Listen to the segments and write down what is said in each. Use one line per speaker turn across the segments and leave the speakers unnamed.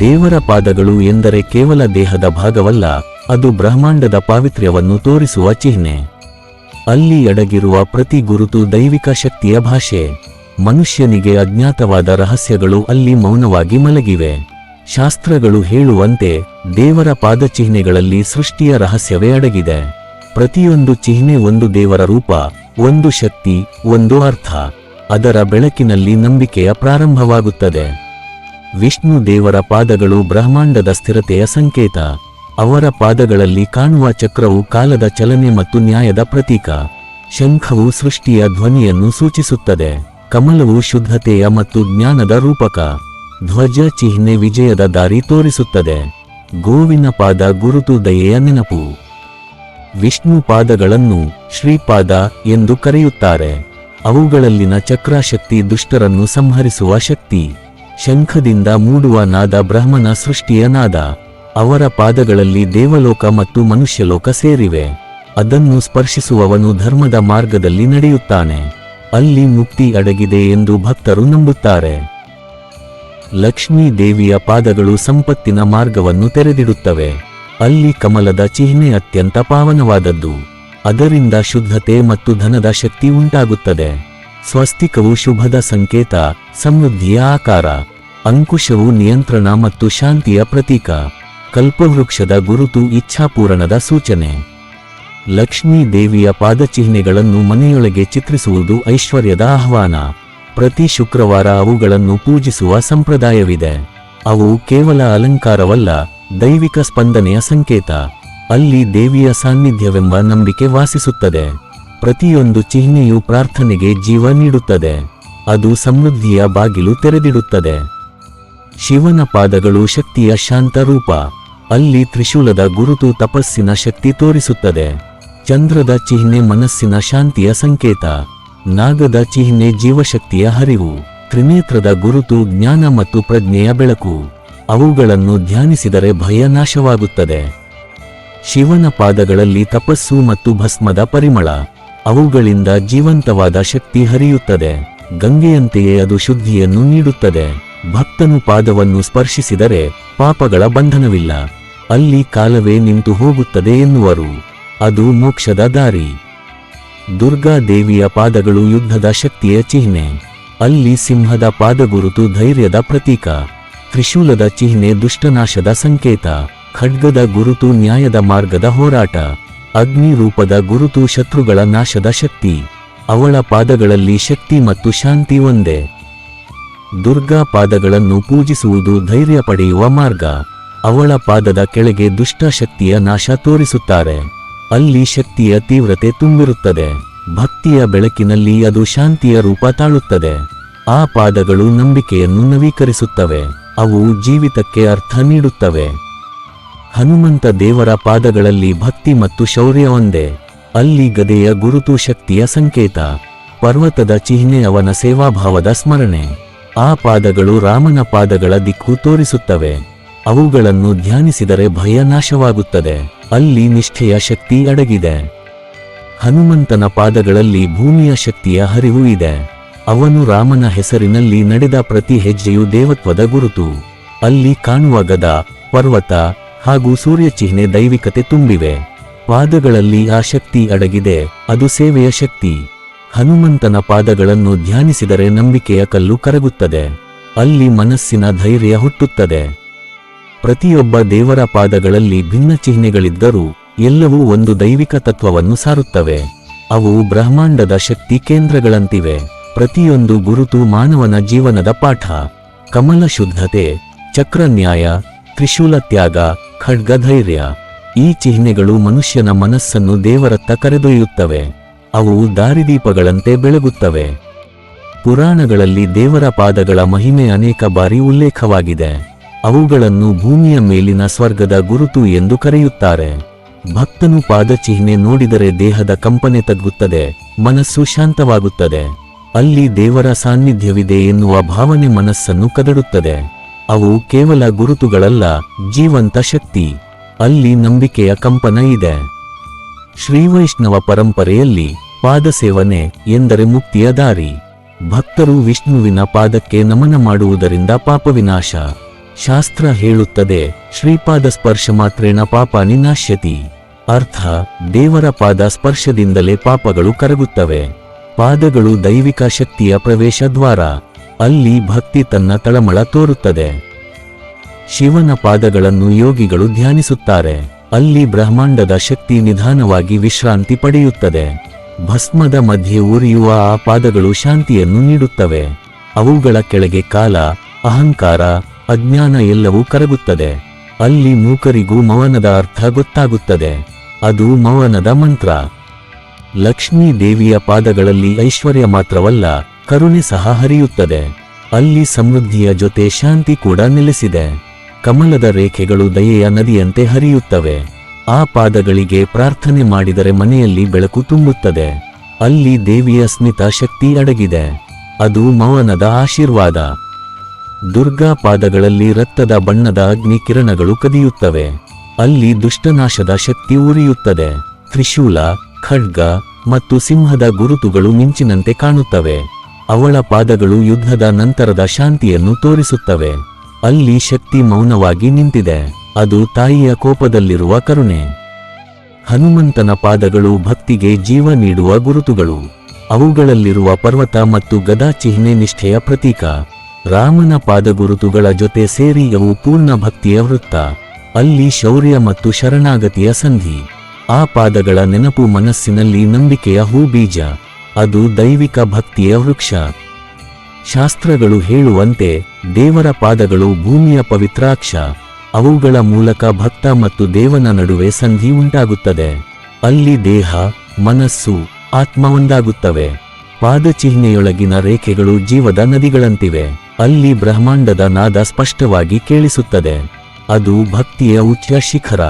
ದೇವರ ಪಾದಗಳು ಎಂದರೆ ಕೇವಲ ದೇಹದ ಭಾಗವಲ್ಲ, ಅದು ಬ್ರಹ್ಮಾಂಡದ ಪಾವಿತ್ರ್ಯವನ್ನು ತೋರಿಸುವ ಚಿಹ್ನೆ. ಅಲ್ಲಿ ಅಡಗಿರುವ ಪ್ರತಿ ಗುರುತು ದೈವಿಕ ಶಕ್ತಿಯ ಭಾಷೆ. ಮನುಷ್ಯನಿಗೆ ಅಜ್ಞಾತವಾದ ರಹಸ್ಯಗಳು ಅಲ್ಲಿ ಮೌನವಾಗಿ ಮಲಗಿವೆ. ಶಾಸ್ತ್ರಗಳು ಹೇಳುವಂತೆ, ದೇವರ ಪಾದಚಿಹ್ನೆಗಳಲ್ಲಿ ಸೃಷ್ಟಿಯ ರಹಸ್ಯವೇ ಅಡಗಿದೆ. ಪ್ರತಿಯೊಂದು ಚಿಹ್ನೆ ಒಂದು ದೇವರ ರೂಪ, ಒಂದು ಶಕ್ತಿ, ಒಂದು ಅರ್ಥ. ಅದರ ಬೆಳಕಿನಲ್ಲಿ ನಂಬಿಕೆಯ ಪ್ರಾರಂಭವಾಗುತ್ತದೆ. ವಿಷ್ಣು ದೇವರ ಪಾದಗಳು ಬ್ರಹ್ಮಾಂಡದ ಸ್ಥಿರತೆಯ ಸಂಕೇತ. ಅವರ ಪಾದಗಳಲ್ಲಿ ಕಾಣುವ ಚಕ್ರವು ಕಾಲದ ಚಲನೆ ಮತ್ತು ನ್ಯಾಯದ ಪ್ರತೀಕ. ಶಂಖವು ಸೃಷ್ಟಿಯ ಧ್ವನಿಯನ್ನು ಸೂಚಿಸುತ್ತದೆ. ಕಮಲವು ಶುದ್ಧತೆಯ ಮತ್ತು ಜ್ಞಾನದ ರೂಪಕ. ಧ್ವಜ ಚಿಹ್ನೆ ವಿಜಯದ ದಾರಿ ತೋರಿಸುತ್ತದೆ. ಗೋವಿನ ಪಾದ ಗುರುತು ದಯೆಯ ನೆನಪು. ವಿಷ್ಣು ಪಾದಗಳನ್ನು ಶ್ರೀಪಾದ ಎಂದು ಕರೆಯುತ್ತಾರೆ. ಅವುಗಳಲ್ಲಿನ ಚಕ್ರಾಶಕ್ತಿ ದುಷ್ಟರನ್ನು ಸಂಹರಿಸುವ ಶಕ್ತಿ. ಶಂಖದಿಂದ ಮೂಡುವ ನಾದ ಬ್ರಹ್ಮನ ಸೃಷ್ಟಿಯ ನಾದ. ಅವರ ಪಾದಗಳಲ್ಲಿ ದೇವಲೋಕ ಮತ್ತು ಮನುಷ್ಯಲೋಕ ಸೇರಿವೆ. ಅದನ್ನು ಸ್ಪರ್ಶಿಸುವವನು ಧರ್ಮದ ಮಾರ್ಗದಲ್ಲಿ ನಡೆಯುತ್ತಾನೆ. ಅಲ್ಲಿ ಮುಕ್ತಿ ಅಡಗಿದೆ ಎಂದು ಭಕ್ತರು ನಂಬುತ್ತಾರೆ. ಲಕ್ಷ್ಮೀ ದೇವಿಯ ಪಾದಗಳು ಸಂಪತ್ತಿನ ಮಾರ್ಗವನ್ನು ತೆರೆದಿಡುತ್ತವೆ. ಅಲ್ಲಿ ಕಮಲದ ಚಿಹ್ನೆ ಅತ್ಯಂತ ಪಾವನವಾದದ್ದು. ಅದರಿಂದ ಶುದ್ಧತೆ ಮತ್ತು ಧನದ ಶಕ್ತಿ ಉಂಟಾಗುತ್ತದೆ. ಸ್ವಸ್ತಿಕವು ಶುಭದ ಸಂಕೇತ, ಸಮೃದ್ಧಿಯ ಆಕಾರ, ಅಂಕುಶವು ನಿಯಂತ್ರಣ ಮತ್ತು ಶಾಂತಿಯ ಪ್ರತೀಕ, ಕಲ್ಪವೃಕ್ಷದ ಗುರುತು ಇಚ್ಛಾಪೂರಣದ ಸೂಚನೆ. ಲಕ್ಷ್ಮೀ ದೇವಿಯ ಪಾದಚಿಹ್ನೆಗಳನ್ನು ಮನೆಯೊಳಗೆ ಚಿತ್ರಿಸುವುದು ಐಶ್ವರ್ಯದ ಆಹ್ವಾನ. ಪ್ರತಿ ಶುಕ್ರವಾರ ಅವುಗಳನ್ನು ಪೂಜಿಸುವ ಸಂಪ್ರದಾಯವಿದೆ. ಅವು ಕೇವಲ ಅಲಂಕಾರವಲ್ಲ, ದೈವಿಕ ಸ್ಪಂದನೆಯ ಸಂಕೇತ. ಅಲ್ಲಿ ದೇವಿಯ ಸಾನ್ನಿಧ್ಯವೆಂಬ ನಂಬಿಕೆ ವಾಸಿಸುತ್ತದೆ. ಪ್ರತಿಯೊಂದು ಚಿಹ್ನೆಯು ಪ್ರಾರ್ಥನೆಗೆ ಜೀವ ನೀಡುತ್ತದೆ. ಅದು ಸಮೃದ್ಧಿಯ ಬಾಗಿಲು ತೆರೆದಿಡುತ್ತದೆ. ಶಿವನ ಪಾದಗಳು ಶಕ್ತಿಯ ಶಾಂತ ರೂಪ. ಅಲ್ಲಿ ತ್ರಿಶೂಲದ ಗುರುತು ತಪಸ್ಸಿನ ಶಕ್ತಿ ತೋರಿಸುತ್ತದೆ. ಚಂದ್ರದ ಚಿಹ್ನೆ ಮನಸ್ಸಿನ ಶಾಂತಿಯ ಸಂಕೇತ. ನಾಗದ ಚಿಹ್ನೆ ಜೀವಶಕ್ತಿಯ ಹರಿವು. ತ್ರಿನೇತ್ರದ ಗುರುತು ಜ್ಞಾನ ಮತ್ತು ಪ್ರಜ್ಞೆಯ ಬೆಳಕು. ಅವುಗಳನ್ನು ಧ್ಯಾನಿಸಿದರೆ ಭಯ ನಾಶವಾಗುತ್ತದೆ. ಶಿವನ ಪಾದಗಳಲ್ಲಿ ತಪಸ್ಸು ಮತ್ತು ಭಸ್ಮದ ಪರಿಮಳ. ಅವುಗಳಿಂದ ಜೀವಂತವಾದ ಶಕ್ತಿ ಹರಿಯುತ್ತದೆ. ಗಂಗೆಯಂತೆಯೇ ಅದು ಶುದ್ಧಿಯನ್ನು ನೀಡುತ್ತದೆ. ಭಕ್ತನು ಪಾದವನ್ನು ಸ್ಪರ್ಶಿಸಿದರೆ ಪಾಪಗಳ ಬಂಧನವಿಲ್ಲ. ಅಲ್ಲಿ ಕಾಲವೇ ನಿಂತು ಹೋಗುತ್ತದೆ ಎನ್ನುವರು. ಅದು ಮೋಕ್ಷದ ದಾರಿ. ದುರ್ಗಾ ದೇವಿಯ ಪಾದಗಳು ಯುದ್ಧದ ಶಕ್ತಿಯ ಚಿಹ್ನೆ. ಅಲ್ಲಿ ಸಿಂಹದ ಪಾದಗುರುತು ಧೈರ್ಯದ ಪ್ರತೀಕ. ತ್ರಿಶೂಲದ ಚಿಹ್ನೆ ದುಷ್ಟನಾಶದ ಸಂಕೇತ. ಖಡ್ಗದ ಗುರುತು ನ್ಯಾಯದ ಮಾರ್ಗದ ಹೋರಾಟ. ಅಗ್ನಿ ರೂಪದ ಗುರುತು ಶತ್ರುಗಳ ನಾಶದ ಶಕ್ತಿ. ಅವಳ ಪಾದಗಳಲ್ಲಿ ಶಕ್ತಿ ಮತ್ತು ಶಾಂತಿ ಒಂದೇ. ದುರ್ಗಾ ಪಾದಗಳನ್ನು ಪೂಜಿಸುವುದು ಧೈರ್ಯ ಪಡೆಯುವ ಮಾರ್ಗ. ಅವಳ ಪಾದದ ಕೆಳಗೆ ದುಷ್ಟ ಶಕ್ತಿಯ ನಾಶ ತೋರಿಸುತ್ತಾರೆ. ಅಲ್ಲಿ ಶಕ್ತಿಯ ತೀವ್ರತೆ ತುಂಬಿರುತ್ತದೆ. ಭಕ್ತಿಯ ಬೆಳಕಿನಲ್ಲಿ ಅದು ಶಾಂತಿಯ ರೂಪ ತಾಳುತ್ತದೆ. ಆ ಪಾದಗಳು ನಂಬಿಕೆಯನ್ನು ನವೀಕರಿಸುತ್ತವೆ. ಅವು ಜೀವಿತಕ್ಕೆ ಅರ್ಥ ನೀಡುತ್ತವೆ. ಹನುಮಂತ ದೇವರ ಪಾದಗಳಲ್ಲಿ ಭಕ್ತಿ ಮತ್ತು ಶೌರ್ಯ ಅಲ್ಲಿ ಗದೆಯ ಗುರುತು ಶಕ್ತಿಯ ಸಂಕೇತ. ಪರ್ವತದ ಚಿಹ್ನೆ ಅವನ ಸೇವಾಭಾವದ ಸ್ಮರಣೆ. ಆ ಪಾದಗಳು ರಾಮನ ಪಾದಗಳ ದಿಕ್ಕು ತೋರಿಸುತ್ತವೆ. ಅವುಗಳನ್ನು ಧ್ಯಾನಿಸಿದರೆ ಭಯ ನಾಶವಾಗುತ್ತದೆ. ಅಲ್ಲಿ ನಿಷ್ಠೆಯ ಶಕ್ತಿ ಅಡಗಿದೆ. ಹನುಮಂತನ ಪಾದಗಳಲ್ಲಿ ಭೂಮಿಯ ಶಕ್ತಿಯ ಹರಿವು ಇದೆ. ಅವನು ರಾಮನ ಹೆಸರಿನಲ್ಲಿ ನಡೆದ ಪ್ರತಿ ಹೆಜ್ಜೆಯು ದೇವತ್ವದ ಗುರುತು. ಅಲ್ಲಿ ಕಾಣುವ ಗದ, ಪರ್ವತ ಹಾಗೂ ಸೂರ್ಯ ಚಿಹ್ನೆ ದೈವಿಕತೆ ತುಂಬಿವೆ. ಪಾದಗಳಲ್ಲಿ ಆ ಶಕ್ತಿ ಅಡಗಿದೆ, ಅದು ಸೇವೆಯ ಶಕ್ತಿ. ಹನುಮಂತನ ಪಾದಗಳನ್ನು ಧ್ಯಾನಿಸಿದರೆ ನಂಬಿಕೆಯ ಕಲ್ಲು ಕರಗುತ್ತದೆ. ಅಲ್ಲಿ ಮನಸ್ಸಿನ ಧೈರ್ಯ ಹುಟ್ಟುತ್ತದೆ. ಪ್ರತಿಯೊಬ್ಬ ದೇವರ ಪಾದಗಳಲ್ಲಿ ಭಿನ್ನ ಚಿಹ್ನೆಗಳಿದ್ದರೂ, ಎಲ್ಲವೂ ಒಂದು ದೈವಿಕ ತತ್ವವನ್ನು ಸಾರುತ್ತವೆ. ಅವು ಬ್ರಹ್ಮಾಂಡದ ಶಕ್ತಿ ಕೇಂದ್ರಗಳಂತಿವೆ. ಪ್ರತಿಯೊಂದು ಗುರುತು ಮಾನವನ ಜೀವನದ ಪಾಠ. ಕಮಲ ಶುದ್ಧತೆ, ಚಕ್ರನ್ಯಾಯ, ತ್ರಿಶೂಲ ತ್ಯಾಗ ಖಡ್ಗ ಧೈರ್ಯ ಈ ಚಿಹ್ನೆಗಳು ಮನುಷ್ಯನ ಮನಸ್ಸನ್ನು ದೇವರತ್ತ ಕರೆದೊಯ್ಯುತ್ತವೆ. ಅವು ದಾರಿದೀಪಗಳಂತೆ ಬೆಳಗುತ್ತವೆ. ಪುರಾಣಗಳಲ್ಲಿ ದೇವರ ಪಾದಗಳ ಮಹಿಮೆ ಅನೇಕ ಬಾರಿ ಉಲ್ಲೇಖವಾಗಿದೆ. ಅವುಗಳನ್ನು ಭೂಮಿಯ ಮೇಲಿನ ಸ್ವರ್ಗದ ಗುರುತು ಎಂದು ಕರೆಯುತ್ತಾರೆ. ಭಕ್ತನು ಪಾದಚಿಹ್ನೆ ನೋಡಿದರೆ ದೇಹದ ಕಂಪನೆ ತಗ್ಗುತ್ತದೆ, ಮನಸ್ಸು ಶಾಂತವಾಗುತ್ತದೆ. ಅಲ್ಲಿ ದೇವರ ಸಾನ್ನಿಧ್ಯವಿದೆ ಎನ್ನುವ ಭಾವನೆ ಮನಸ್ಸನ್ನು ಕದಡುತ್ತದೆ. ಅವು ಕೇವಲ ಗುರುತುಗಳಲ್ಲ, ಜೀವಂತ ಶಕ್ತಿ. ಅಲ್ಲಿ ನಂಬಿಕೆಯ ಕಂಪನ ಇದೆ. ಶ್ರೀವೈಷ್ಣವ ಪರಂಪರೆಯಲ್ಲಿ ಪಾದಸೇವನೆ ಎಂದರೆ ಮುಕ್ತಿಯ ದಾರಿ. ಭಕ್ತರು ವಿಷ್ಣುವಿನ ಪಾದಕ್ಕೆ ನಮನ ಮಾಡುವುದರಿಂದ ಪಾಪವಿನಾಶ ಶಾಸ್ತ್ರ ಹೇಳುತ್ತದೆ, ಶ್ರೀಪಾದ ಸ್ಪರ್ಶ ಮಾತ್ರೇಣ ಪಾಪ ನಿನಾಶ್ಯತಿ. ಅರ್ಥ, ದೇವರ ಪಾದ ಸ್ಪರ್ಶದಿಂದಲೇ ಪಾಪಗಳು ಕರಗುತ್ತವೆ. ಪಾದಗಳು ದೈವಿಕ ಶಕ್ತಿಯ ಪ್ರವೇಶ ದ್ವಾರ. ಅಲ್ಲಿ ಭಕ್ತಿ ತನ್ನ ತಳಮಳ ತೋರುತ್ತದೆ. ಶಿವನ ಪಾದಗಳನ್ನು ಯೋಗಿಗಳು ಧ್ಯಾನಿಸುತ್ತಾರೆ. ಅಲ್ಲಿ ಬ್ರಹ್ಮಾಂಡದ ಶಕ್ತಿ ನಿಧಾನವಾಗಿ ವಿಶ್ರಾಂತಿ ಪಡೆಯುತ್ತದೆ. ಭಸ್ಮದ ಮಧ್ಯೆ ಉರಿಯುವ ಆ ಪಾದಗಳು ಶಾಂತಿಯನ್ನು ನೀಡುತ್ತವೆ. ಅವುಗಳ ಕೆಳಗೆ ಕಾಲ, ಅಹಂಕಾರ, ಅಜ್ಞಾನ ಎಲ್ಲವೂ ಕರಗುತ್ತದೆ. ಅಲ್ಲಿ ಮೂಕರಿಗೂ ಮೌನದ ಅರ್ಥ ಗೊತ್ತಾಗುತ್ತದೆ. ಅದು ಮೌನದ ಮಂತ್ರ. ಲಕ್ಷ್ಮೀ ದೇವಿಯ ಪಾದಗಳಲ್ಲಿ ಐಶ್ವರ್ಯ ಮಾತ್ರವಲ್ಲ ಕರುಣೆ ಸಹ ಹರಿಯುತ್ತದೆ. ಅಲ್ಲಿ ಸಮೃದ್ಧಿಯ ಜೊತೆ ಶಾಂತಿ ಕೂಡ ನೆಲೆಸಿದೆ. ಕಮಲದ ರೇಖೆಗಳು ದಯೆಯ ನದಿಯಂತೆ ಹರಿಯುತ್ತವೆ. ಆ ಪಾದಗಳಿಗೆ ಪ್ರಾರ್ಥನೆ ಮಾಡಿದರೆ ಮನೆಯಲ್ಲಿ ಬೆಳಕು ತುಂಬುತ್ತದೆ. ಅಲ್ಲಿ ದೇವಿಯ ಸ್ಮಿತ ಶಕ್ತಿ ಅಡಗಿದೆ. ಅದು ಮೌನದ ಆಶೀರ್ವಾದ. ದುರ್ಗಾ ಪಾದಗಳಲ್ಲಿ ರಕ್ತದ ಬಣ್ಣದ ಅಗ್ನಿ ಕಿರಣಗಳು ಕದಿಯುತ್ತವೆ. ಅಲ್ಲಿ ದುಷ್ಟನಾಶದ ಶಕ್ತಿ ಉರಿಯುತ್ತದೆ. ತ್ರಿಶೂಲ, ಖಡ್ಗ ಮತ್ತು ಸಿಂಹದ ಗುರುತುಗಳು ಮಿಂಚಿನಂತೆ ಕಾಣುತ್ತವೆ. ಅವಳ ಪಾದಗಳು ಯುದ್ಧದ ನಂತರದ ಶಾಂತಿಯನ್ನು ತೋರಿಸುತ್ತವೆ. ಅಲ್ಲಿ ಶಕ್ತಿ ಮೌನವಾಗಿ ನಿಂತಿದೆ. ಅದು ತಾಯಿಯ ಕೋಪದಲ್ಲಿರುವ ಕರುಣೆ. ಹನುಮಂತನ ಪಾದಗಳು ಭಕ್ತಿಗೆ ಜೀವ ನೀಡುವ ಗುರುತುಗಳು. ಅವುಗಳಲ್ಲಿರುವ ಪರ್ವತ ಮತ್ತು ಗದಾ ಚಿಹ್ನೆ ನಿಷ್ಠೆಯ ಪ್ರತೀಕ. ರಾಮನ ಪಾದಗುರುತುಗಳ ಜೊತೆ ಸೇರಿ ಅವು ಪೂರ್ಣ ಭಕ್ತಿಯ ವೃತ್ತ. ಅಲ್ಲಿ ಶೌರ್ಯ ಮತ್ತು ಶರಣಾಗತಿಯ ಸಂಧಿ. ಆ ಪಾದಗಳ ನೆನಪು ಮನಸ್ಸಿನಲ್ಲಿ ನಂಬಿಕೆಯ ಹೂಬೀಜ ಅದು ದೈವಿಕ ಭಕ್ತಿಯ ವೃಕ್ಷ. ಶಾಸ್ತ್ರಗಳು ಹೇಳುವಂತೆ ದೇವರ ಪಾದಗಳು ಭೂಮಿಯ ಪವಿತ್ರಾಕ್ಷ. ಅವುಗಳ ಮೂಲಕ ಭಕ್ತ ಮತ್ತು ದೇವನ ನಡುವೆ ಸಂಧಿ ಉಂಟಾಗುತ್ತದೆ. ಅಲ್ಲಿ ದೇಹ, ಮನಸ್ಸು, ಆತ್ಮ ಒಂದಾಗುತ್ತವೆ. ಪಾದಚಿಹ್ನೆಯೊಳಗಿನ ರೇಖೆಗಳು ಜೀವದ ನದಿಗಳಂತಿವೆ. ಅಲ್ಲಿ ಬ್ರಹ್ಮಾಂಡದ ನಾದ ಸ್ಪಷ್ಟವಾಗಿ ಕೇಳಿಸುತ್ತದೆ. ಅದು ಭಕ್ತಿಯ ಉಚ್ಚ ಶಿಖರ.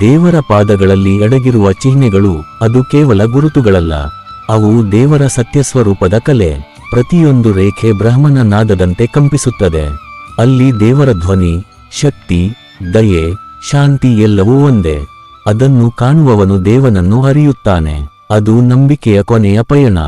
ದೇವರ ಪಾದಗಳಲ್ಲಿ ಅಡಗಿರುವ ಚಿಹ್ನೆಗಳು ಅದು ಕೇವಲ ಗುರುತುಗಳಲ್ಲ. ಅವು ದೇವರ ಸತ್ಯಸ್ವರೂಪದ ಕಲೆ. ಪ್ರತಿಯೊಂದು ರೇಖೆ ಬ್ರಹ್ಮನ ನಾದದಂತೆ ಕಂಪಿಸುತ್ತದೆ. ಅಲ್ಲಿ ದೇವರ ಧ್ವನಿ, ಶಕ್ತಿ, ದಯೆ, ಶಾಂತಿ ಎಲ್ಲವೂ ಒಂದೇ. ಅದನ್ನು ಕಾಣುವವನು ದೇವನನ್ನು ಅರಿಯುತ್ತಾನೆ. ಅದು ನಂಬಿಕೆಯ ಕೊನೆಯ ಪಯಣ.